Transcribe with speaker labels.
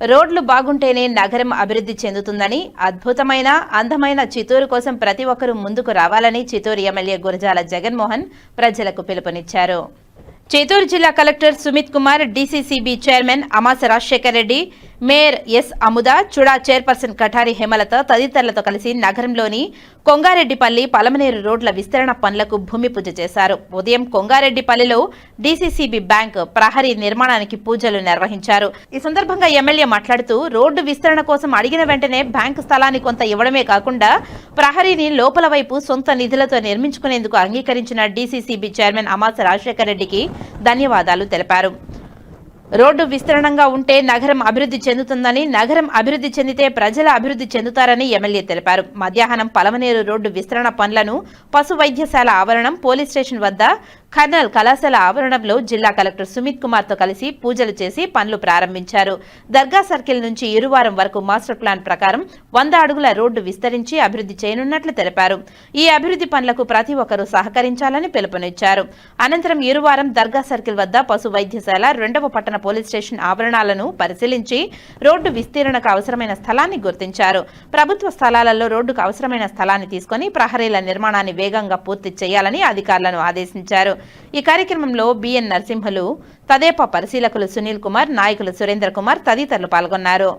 Speaker 1: రోడ్లు బాగుంటేనే నగరం అభివృద్ధి చెందుతుందని అద్భుతమైన అందమైన చిత్తూరు కోసం ప్రతి ఒక్కరూ ముందుకు రావాలని చిత్తూరు ఎమ్మెల్యే గురజాల జగన్మోహన్ ప్రజలకు పిలుపునిచ్చారు. చిత్తూరు జిల్లా collector Sumit Kumar DCCB chairman Amasa Rajasekhar Reddy mayor S Amuda CHUDA chairperson Kathari Hemalatha తదితరులతో కలిసి నగరంలోని కొంగారెడ్డిపల్లి పలమనేరు రోడ్ల విస్తరణ పనులకు భూమి పూజ చేశారు. ఉదయం కొంగారెడ్డిపల్లిలో డీసీసీబీ బ్యాంక్ ప్రహరీ నిర్మాణానికి పూజలు నిర్వహించారు. ఈ సందర్భంగా ఎమ్మెల్యే మాట్లాడుతూ రోడ్డు విస్తరణ కోసం అడిగిన వెంటనే బ్యాంకు స్థలాన్ని కొంత ఇవ్వడమే కాకుండా ప్రహరీని లోపల వైపు సొంత నిధులతో నిర్మించుకునేందుకు అంగీకరించిన డీసీసీబీ చైర్మన్ అమాస రాజశేఖర రెడ్డికి ధన్యవాదాలు తెలిపారు. రోడ్డు విస్తరణంగా ఉంటే నగరం అభివృద్ధి చెందుతుందని నగరం అభివృద్ధి చెందితే ప్రజల అభివృద్ధి చెందుతారని ఎమ్మెల్యే తెలిపారు. మధ్యాహ్నం పలమనేరు రోడ్డు విస్తరణ పనులను పశు వైద్యశాల ఆవరణం పోలీస్ స్టేషన్ వద్ద కర్నల్ కళాశాల ఆవరణంలో జిల్లా కలెక్టర్ సుమిత్ కుమార్తో కలిసి పూజలు చేసి పనులు ప్రారంభించారు. దర్గా సర్కిల్ నుంచి ఇరువారం వరకు మాస్టర్ ప్లాన్ ప్రకారం వంద అడుగుల రోడ్డు విస్తరించి అభివృద్ధి చేయనున్నట్లు తెలిపారు. ఈ అభివృద్ధి పనులకు ప్రతి ఒక్కరూ సహకరించాలని పిలుపునిచ్చారు. అనంతరం ఇరువారం దర్గా సర్కిల్ వద్ద పశు వైద్యశాల రెండవ పట్టణ పోలీస్ స్టేషన్ ఆవరణాలను పరిశీలించి రోడ్డు విస్తీర్ణకు అవసరమైన స్థలాన్ని గుర్తించారు. ప్రభుత్వ స్థలాలలో రోడ్డుకు అవసరమైన స్థలాన్ని తీసుకొని ప్రహరీల నిర్మాణాన్ని వేగంగా పూర్తి చేయాలని అధికారులను ఆదేశించారు. ఈ కార్యక్రమంలో బిఎన్ నరసింహులు తదేపా పరిశీలకులు సునీల్ కుమార్ నాయకులు సురేంద్ర కుమార్ తదితరులు పాల్గొన్నారు.